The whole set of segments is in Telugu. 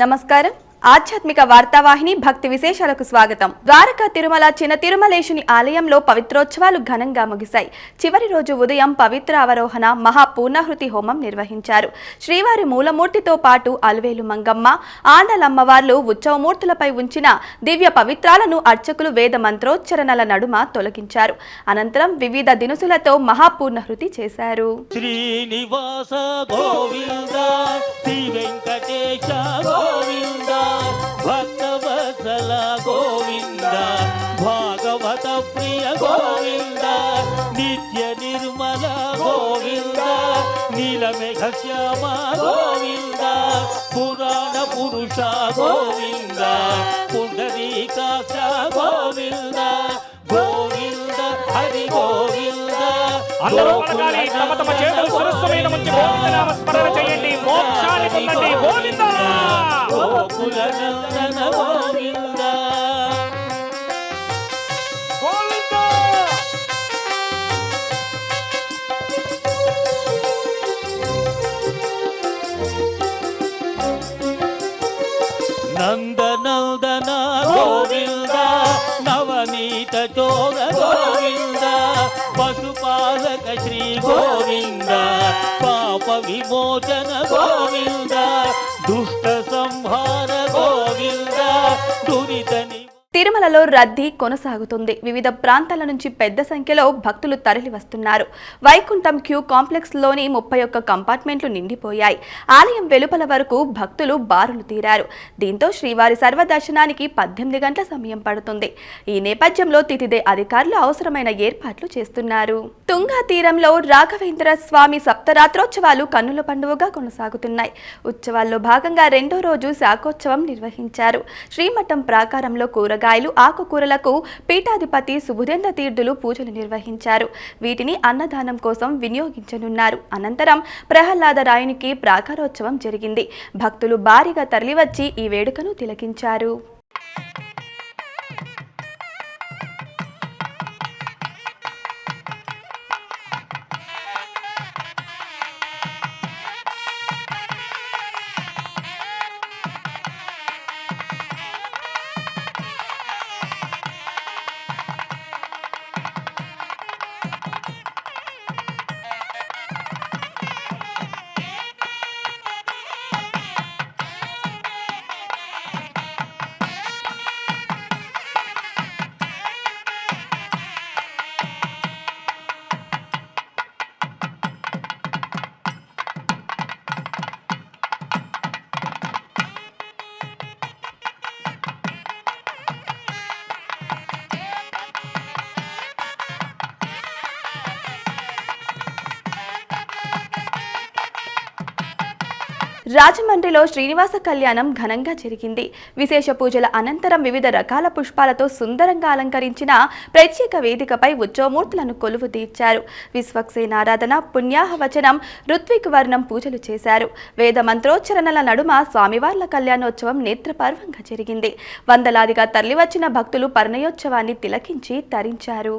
నమస్కారం ఆధ్యాత్మిక వార్తావాహిని భక్తి విశేషాలకు స్వాగతం. ద్వారకా తిరుమల చిన్న తిరుమలేశుని ఆలయంలో పవిత్రోత్సవాలు ఘనంగా ముగిశాయి. చివరి రోజు ఉదయం పవిత్ర అవరోహణ మహా పూర్ణాహృతి హోమం నిర్వహించారు. శ్రీవారి మూలమూర్తితో పాటు అలవేలు మంగమ్మ ఆండలమ్మవార్లు ఉత్సవమూర్తులపై ఉంచిన దివ్య పవిత్రాలను అర్చకులు వేద మంత్రోచ్చరణల నడుమ తొలగించారు. అనంతరం వివిధ దినుసులతో మహాపూర్ణహృతి చేశారు. శ్రీనివాస గోవింద శ్రీ వెంకటేశ గోవింద. భక్తవత్సల గోవింద భాగవత ప్రియ గోవింద నిత్య నిర్మల గోవింద నీలమేఘ శ్యామ గోవింద పురాణ పురుష గోవింద పుండరీకాక్ష గోవింద అందరూ పలకాలి తమ తమ చేతులు శిరస్సు మీద ఉంచి గోవిందనామ స్మరణ చేయండి. మోక్షాన్ని పొందండి. గోవింద! గోకుల నందన గోవింద! గోవింద నందనందన గోవింద నవనీత చోర గోవింద పాలక శ్రీ గోవింద పాప విమోచన గోవింద దుష్ట సంహార తిరుమలలో రద్దీ కొనసాగుతుంది. వివిధ ప్రాంతాల నుంచి పెద్ద సంఖ్యలో భక్తులు తరలి వస్తున్నారు వైకుంఠం క్యూ కాంప్లెక్స్లోని ముప్పై ఒక్క కంపార్ట్మెంట్లు నిండిపోయాయి. ఆలయం వెలుపల వరకు భక్తులు బారులు తీరారు. దీంతో శ్రీవారి సర్వదర్శనానికి పద్దెనిమిది గంటల సమయం పడుతుంది. ఈ నేపథ్యంలో తితిదే అధికారులు అవసరమైన ఏర్పాట్లు చేస్తున్నారు. తుంగా తీరంలో రాఘవేంద్ర స్వామి సప్తరాత్రోత్సవాలు కన్నుల పండుగగా కొనసాగుతున్నాయి. ఉత్సవాల్లో భాగంగా రెండో రోజు శాఖోత్సవం నిర్వహించారు. శ్రీమఠం ప్రాకారంలో కూరగాయలు ఆకుకూరలకు పీఠాధిపతి సుబుధేంద్ర తీర్థులు పూజలు నిర్వహించారు. వీటిని అన్నదానం కోసం వినియోగించనున్నారు. అనంతరం ప్రహ్లాద రాయునికి ప్రాకారోత్సవం జరిగింది. భక్తులు భారీగా తరలివచ్చి ఈ వేడుకను తిలకించారు. రాజమండ్రిలో శ్రీనివాస కళ్యాణం ఘనంగా జరిగింది. విశేష పూజల అనంతరం వివిధ రకాల పుష్పాలతో సుందరంగా అలంకరించిన ప్రత్యేక వేదికపై ఉత్సవమూర్తులను కొలువు తీర్చారు. విశ్వక్సేనారాధన పుణ్యాహవచనం ఋత్విక్ వర్ణం పూజలు చేశారు. వేద మంత్రోచ్చరణల నడుమ స్వామివార్ల కళ్యాణోత్సవం నేత్రపర్వంగా జరిగింది. వందలాదిగా తరలివచ్చిన భక్తులు పర్ణయోత్సవాన్ని తిలకించి తరించారు.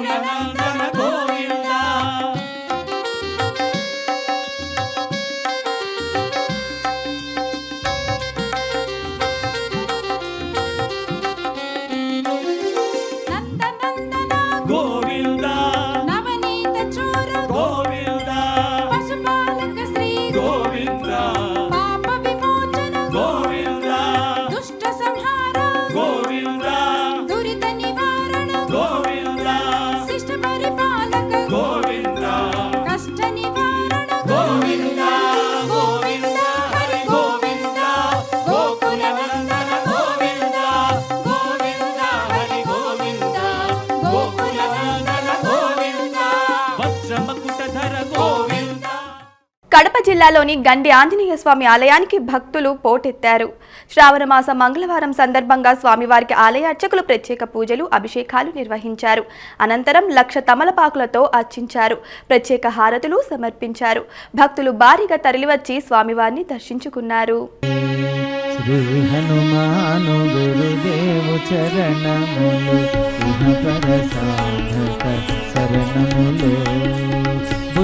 na na na జిల్లాలోని గండి ఆంజనేయ స్వామి ఆలయానికి భక్తులు పోటెత్తారు. శ్రావణమాస మంగళవారం సందర్భంగా స్వామివారికి ఆలయ అర్చకులు ప్రత్యేక పూజలు అభిషేకాలు నిర్వహించారు. అనంతరం లక్ష తమలపాకులతో అర్చించారు. ప్రత్యేక హారతులు సమర్పించారు. భక్తులు భారీగా తరలివచ్చి స్వామివారిని దర్శించుకున్నారు. శరణములు.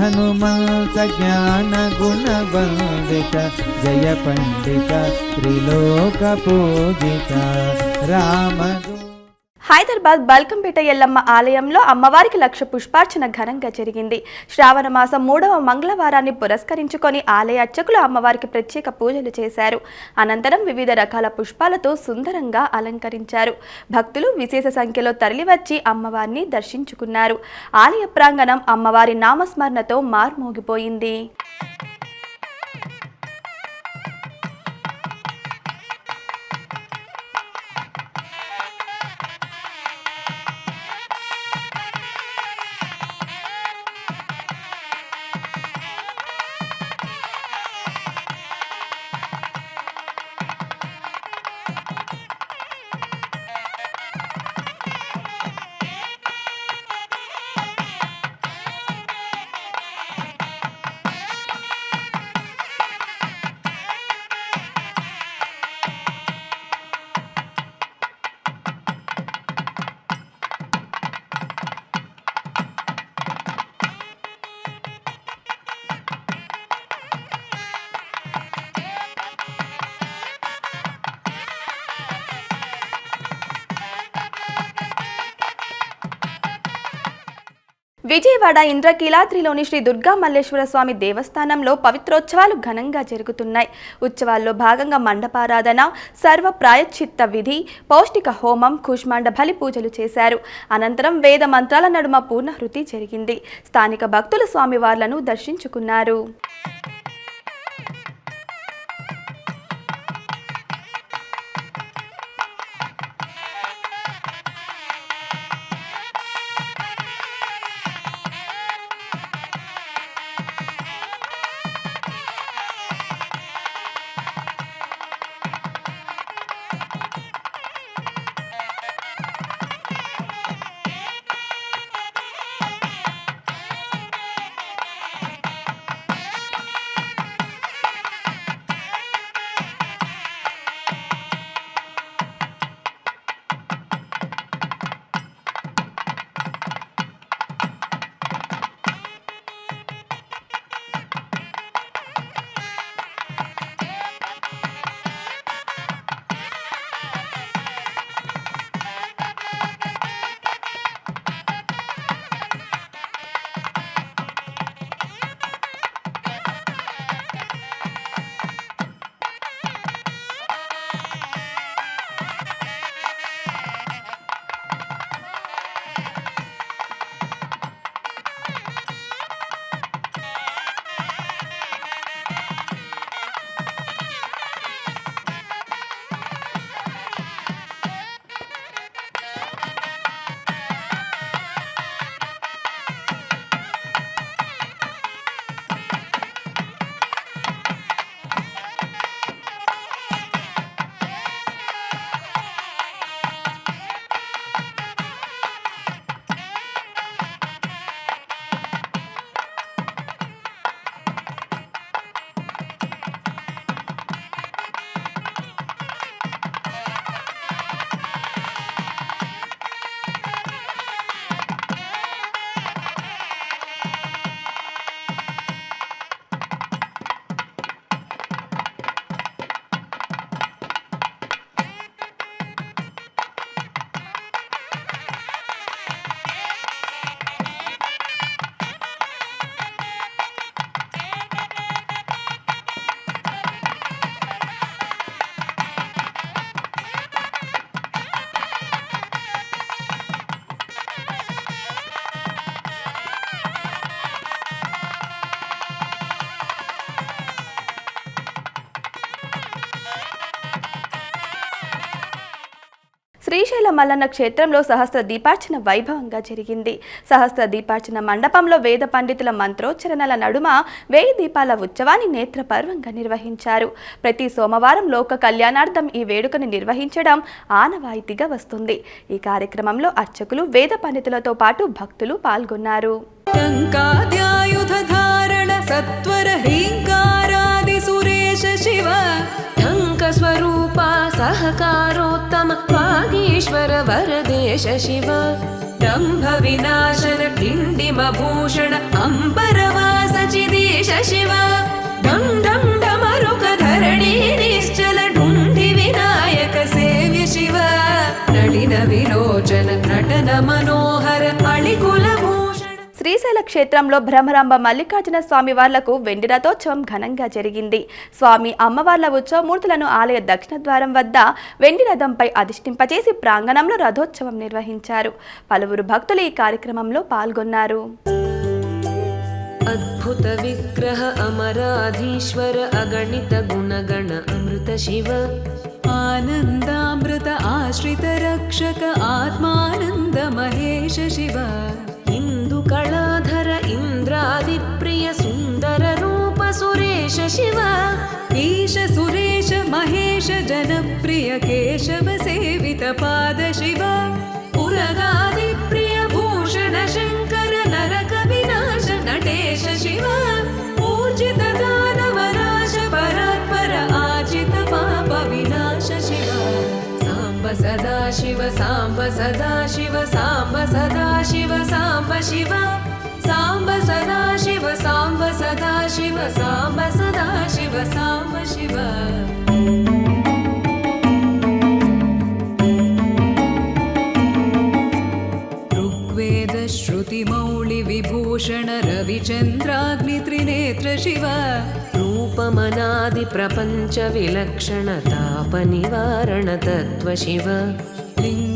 हनुमंत ज्ञान गुण बंदित जय पंडित त्रिलोक पूजिता राम హైదరాబాద్ బల్కంపేట ఎల్లమ్మ ఆలయంలో అమ్మవారికి లక్ష పుష్పార్చన ఘనంగా జరిగింది. శ్రావణ మాసం మూడవ మంగళవారాన్ని పురస్కరించుకొని ఆలయ అర్చకులు అమ్మవారికి ప్రత్యేక పూజలు చేశారు. అనంతరం వివిధ రకాల పుష్పాలతో సుందరంగా అలంకరించారు. భక్తులు విశేష సంఖ్యలో తరలివచ్చి అమ్మవారిని దర్శించుకున్నారు. ఆలయ ప్రాంగణం అమ్మవారి నామస్మరణతో మార్మోగిపోయింది. విజయవాడ ఇంద్రకీలాద్రిలోని శ్రీ దుర్గా మల్లేశ్వర స్వామి దేవస్థానంలో పవిత్రోత్సవాలు ఘనంగా జరుగుతున్నాయి. ఉత్సవాల్లో భాగంగా మండపారాధన సర్వ ప్రాయశ్చిత్త విధి పౌష్టిక హోమం కుష్మాండ బలి పూజలు చేశారు. అనంతరం వేద మంత్రాల నడుమ పూర్ణహృతి జరిగింది. స్థానిక భక్తులు స్వామివార్లను దర్శించుకున్నారు. మల్లన్న క్షేత్రంలో సహస్ర దీపార్చన వైభవంగా జరిగింది. సహస్ర దీపార్చన మండపంలో వేద పండితుల మంత్రోచ్చరణల నడుమ వేయి దీపాల ఉత్సవాన్ని నేత్రపర్వంగా నిర్వహించారు. ప్రతి సోమవారం లోక కళ్యాణార్థం ఈ వేడుకను నిర్వహించడం ఆనవాయితీగా వస్తుంది. ఈ కార్యక్రమంలో అర్చకులు వేద పండితులతో పాటు భక్తులు పాల్గొన్నారు. సత్వర హింకారాది సురేష శివ స్వరూప सहकारोत्तम वागीश्वर वरदेश शिव दम्भविनाशन किण्डिमभूषण अम्बरवास चिदेश शिव डं डं डमरुकधरणी निश्चल ढुण्डि विनायक सेव्य शिव नडिन विलोचन नटन मनोहर अळिकुलभूषण శ్రీశైల క్షేత్రంలో భ్రమరాంబ మల్లికార్జున స్వామి వార్లకు వెండి రథోత్సవం ఘనంగా జరిగింది. స్వామి అమ్మవార్ల ఉత్సవమూర్తులను ఆలయ దక్షిణ ద్వారం వద్ద వెండి రథంపై అధిష్ఠింపచేసి ప్రాంగణంలో రథోత్సవం నిర్వహించారు. పలువురు భక్తులు ఈ కార్యక్రమంలో పాల్గొన్నారు. అద్భుత విగ్రహ అమరాధీశ్వర అగణిత గుణగణ అమృత శివ. ఆనందామృత ఆశ్రిత రక్షక ఆత్మానంద మహేష శివ. इन्दुकलाधर इन्द्रादिप्रिय सुन्दर रूप सुरेश शिव ईश सुरेश महेश जनप्रिय केशव सेवित पाद शिव सदा शिव साम्ब सदा शिव साम्ब शिव। साम्ब सदा शिव साम्ब सदा शिव साम्ब सदा शिव साम्ब शिव। ऋग्वेद श्रुतिमौळिविभूषण रविचन्द्राग्नित्रिनेत्र शिव। रूपमनादिप्रपञ्च विलक्षणतापनिवारण तत्त्व शिव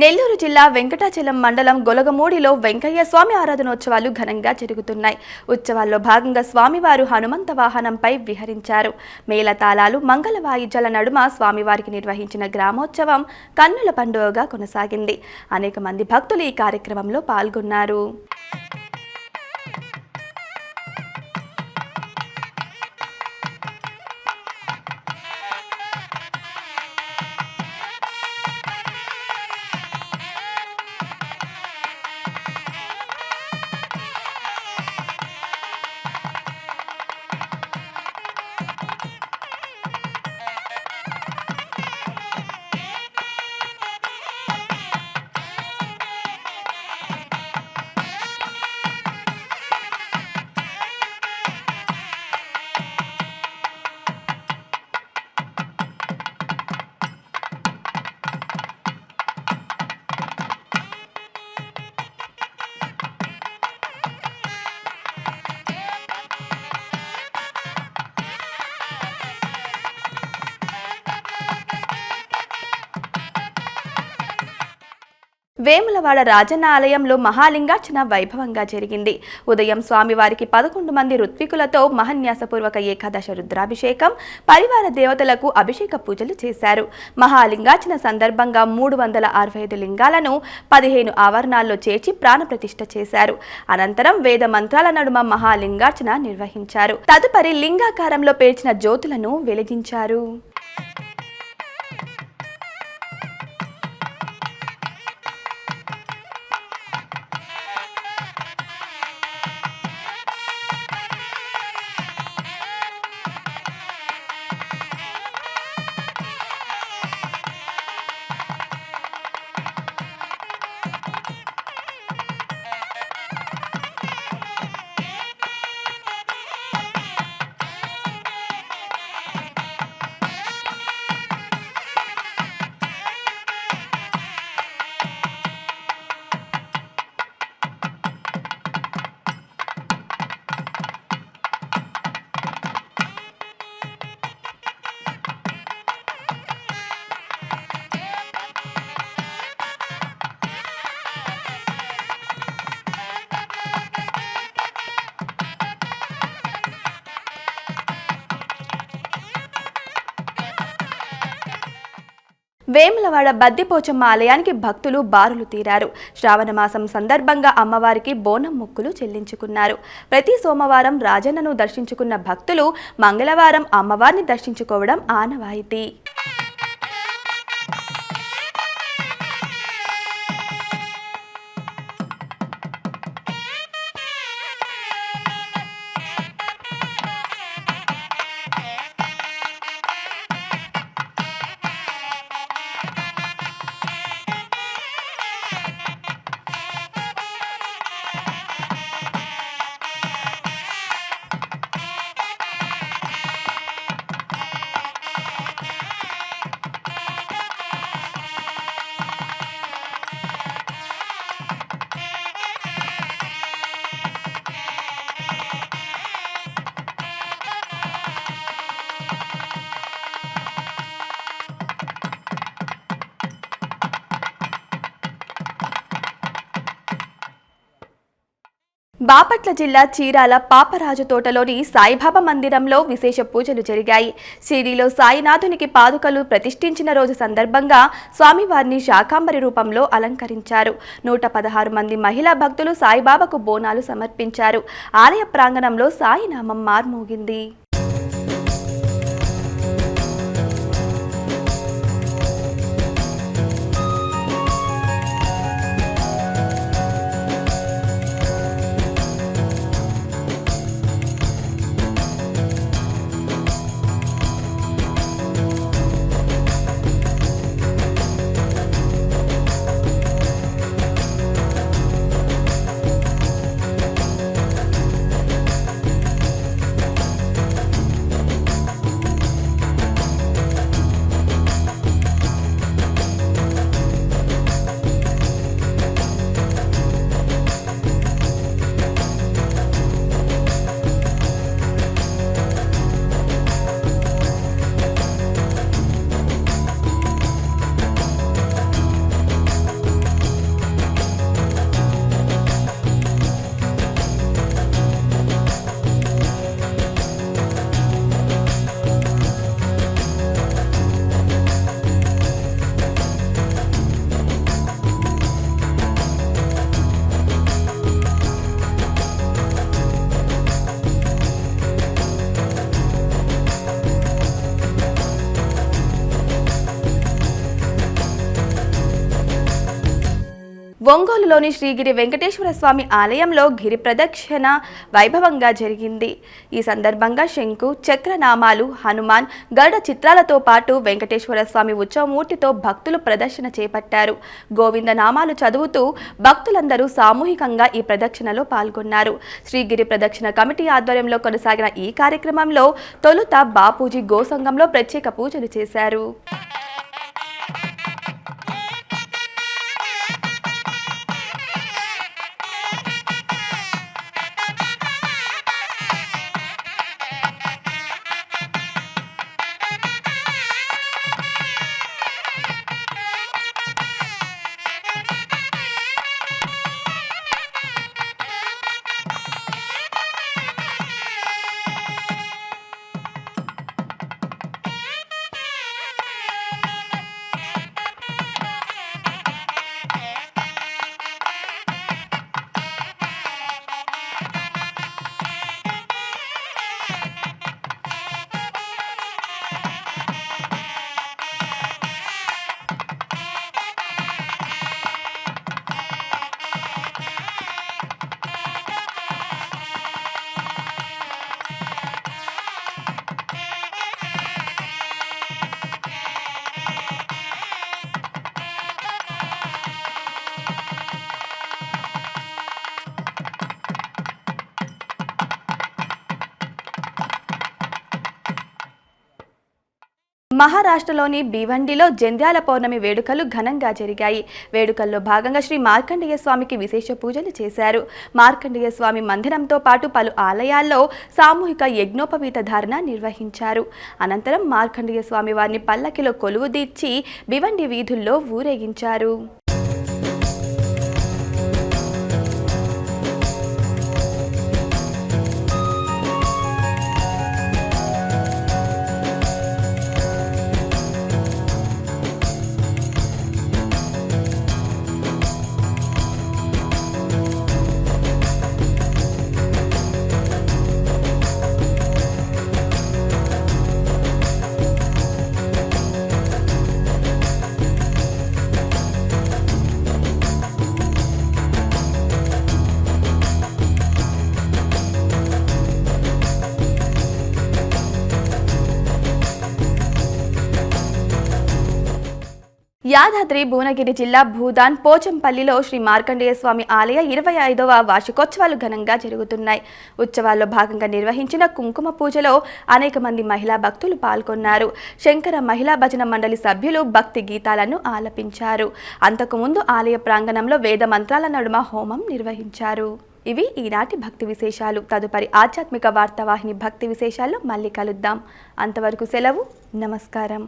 నెల్లూరు జిల్లా వెంకటాచలం మండలం గొలగమూడిలో వెంకయ్య స్వామి ఆరాధనోత్సవాలు ఘనంగా జరుగుతున్నాయి. ఉత్సవాల్లో భాగంగా స్వామివారు హనుమంత వాహనంపై విహరించారు. మేళతాళాలు మంగళ వాయిద్యాల నడుమ స్వామివారికి నిర్వహించిన గ్రామోత్సవం కన్నుల పండుగగా కొనసాగింది. అనేక మంది భక్తులు ఈ కార్యక్రమంలో పాల్గొన్నారు. వేములవాడ రాజన్న ఆలయంలో మహాలింగార్చన వైభవంగా జరిగింది. ఉదయం స్వామివారికి పదకొండు మంది ఋత్వికులతో మహన్యాసపూర్వక ఏకాదశ రుద్రాభిషేకం పరివార దేవతలకు అభిషేక పూజలు చేశారు. మహాలింగార్చన సందర్భంగా మూడు వందల అరవై ఐదు లింగాలను పదిహేను ఆవరణాల్లో చేర్చి ప్రాణప్రతిష్ఠ చేశారు. అనంతరం వేద మంత్రాల నడుమ మహాలింగార్చన నిర్వహించారు. తదుపరి లింగాకారంలో పేర్చిన జ్యోతులను వెలిగించారు. వేములవాడ బద్దిపోచమ్మ ఆలయానికి భక్తులు బారులు తీరారు. శ్రావణ మాసం సందర్భంగా అమ్మవారికి బోనం ముక్కులు చెల్లించుకున్నారు. ప్రతి సోమవారం రాజన్నను దర్శించుకున్న భక్తులు మంగళవారం అమ్మవారిని దర్శించుకోవడం ఆనవాయితీ. బాపట్ల జిల్లా చీరాల పాపరాజు తోటలోని సాయిబాబా మందిరంలో విశేష పూజలు జరిగాయి. షిరిడిలో సాయినాథునికి పాదుకలు ప్రతిష్ఠించిన రోజు సందర్భంగా స్వామివారిని శాకాంబరి రూపంలో అలంకరించారు. నూట పదహారు మంది మహిళా భక్తులు సాయిబాబాకు బోనాలు సమర్పించారు. ఆలయ ప్రాంగణంలో సాయినామం మార్మోగింది. ఒంగోలులోని శ్రీగిరి వెంకటేశ్వర స్వామి ఆలయంలో గిరి ప్రదక్షిణ వైభవంగా జరిగింది. ఈ సందర్భంగా శంకు చక్రనామాలు హనుమాన్ గరుడ చిత్రాలతో పాటు వెంకటేశ్వర స్వామి ఉత్సవమూర్తితో భక్తులు ప్రదర్శన చేపట్టారు. గోవింద నామాలు చదువుతూ భక్తులందరూ సామూహికంగా ఈ ప్రదక్షిణలో పాల్గొన్నారు. శ్రీగిరి ప్రదక్షిణ కమిటీ ఆధ్వర్యంలో కొనసాగిన ఈ కార్యక్రమంలో తొలుత బాపూజీ గోసంఘంలో ప్రత్యేక పూజలు చేశారు. మహారాష్ట్రలోని భివండిలో జంధ్యాల పౌర్ణమి వేడుకలు ఘనంగా జరిగాయి. వేడుకల్లో భాగంగా శ్రీ మార్కండేయ స్వామికి విశేష పూజలు చేశారు. మార్కండేయ స్వామి మందిరంతో పాటు పలు ఆలయాల్లో సామూహిక యజ్ఞోపవీత ధారణ నిర్వహించారు. అనంతరం మార్కండేయ స్వామి వారిని పల్లకిలో కొలువు తీర్చి భివండి వీధుల్లో ఊరేగించారు. యాదాద్రి భువనగిరి జిల్లా భూదాన్ పోచంపల్లిలో శ్రీ మార్కండేయ స్వామి ఆలయ ఇరవై ఐదవ వార్షికోత్సవాలు ఘనంగా జరుగుతున్నాయి. ఉత్సవాల్లో భాగంగా నిర్వహించిన కుంకుమ పూజలో అనేక మంది మహిళా భక్తులు పాల్గొన్నారు. శంకర మహిళా భజన మండలి సభ్యులు భక్తి గీతాలను ఆలపించారు. అంతకుముందు ఆలయ ప్రాంగణంలో వేద మంత్రాల నడుమ హోమం నిర్వహించారు. ఇవి ఈనాటి భక్తి విశేషాలు. తదుపరి ఆధ్యాత్మిక వార్తావాహిని భక్తి విశేషాల్లో మళ్ళీ కలుద్దాం. అంతవరకు సెలవు. నమస్కారం.